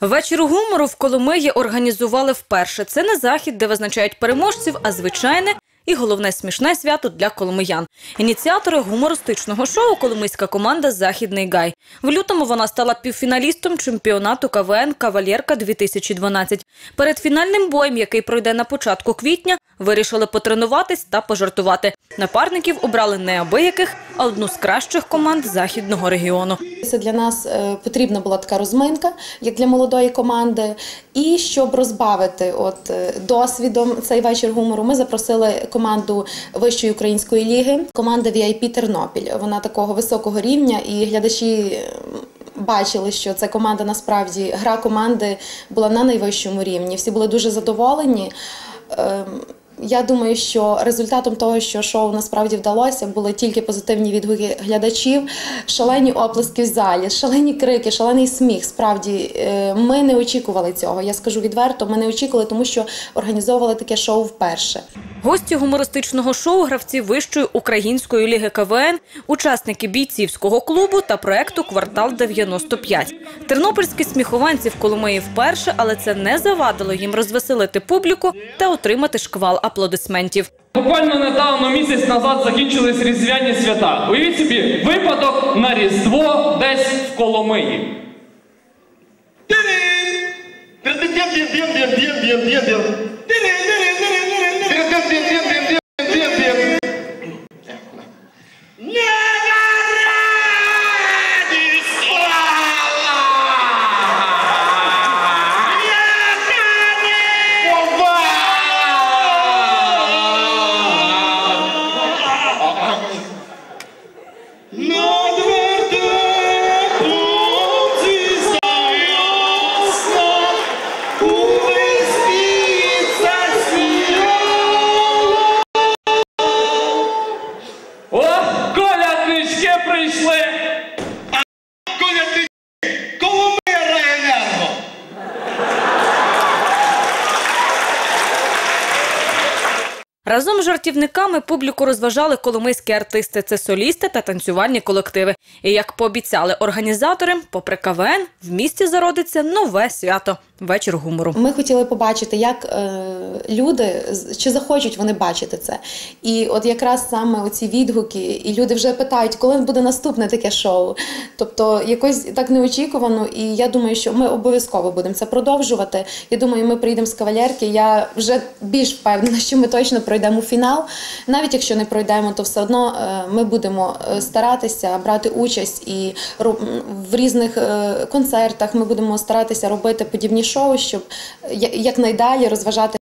Вечір гумору в Коломиї організували вперше. Це не захід, де визначають переможців, а звичайне і головне смішне свято для коломиян. Ініціатори гумористичного шоу Коломийська команда Західний Гай. В лютому вона стала півфіналістом чемпіонату КВН Кавалєрка 2012. Перед фінальним боєм, який пройде на початку квітня, вирішили потренуватись та пожартувати. Напарників обрали не абияких, а одну з кращих команд західного регіону. Це для нас е, потрібна була така розминка, як для молодої команди. І щоб розбавити от е, досвідом цей вечір гумору, ми запросили команду Вищої української ліги, команда VIP Тернопіль. Вона такого високого рівня, і глядачі. Бачили, що це команда насправді гра команди була на найвищому рівні. Всі були дуже задоволені. Я думаю, що результатом того, що шоу насправді вдалося, були тільки позитивні відгуки глядачів, шалені оплески в залі, шалені крики, шалений сміх. Справді е, ми не очікували цього. Я скажу відверто, ми не очікували, тому що організовували таке шоу вперше. Гості гумористичного шоу гравці Вищої української ліги КВН, учасники бійцівського клубу та проекту Квартал 95. Тернопільські сміхованці в Коломиї вперше, але це не завадило їм розвеселити публіку та отримати шквал аплодисментів. Буквально недавно місяць назад закінчились різдвяні свята. Уявіть собі, випадок на Різдво десь в Коломиї. Над прийшли! Коля, ти Коломия райенерго. Разом з жартівниками публіку розважали коломийські артисти. Це солісти та танцювальні колективи. І як пообіцяли організатори, попри КВН, в місті зародиться нове свято вечір гумору. Ми хотіли побачити, як е, люди чи захочуть вони бачити це. І от якраз саме оці відгуки, і люди вже питають, коли буде наступне таке шоу. Тобто якось так неочікувано. І я думаю, що ми обов'язково будемо це продовжувати. Я думаю, ми прийдемо з кавалерки. Я вже більш впевнена, що ми точно пройдемо фінал. Навіть якщо не пройдемо, то все одно е, ми будемо е, старатися брати участь і в різних е, концертах. Ми будемо старатися робити подібні шоу, щоб якнайдалі розважати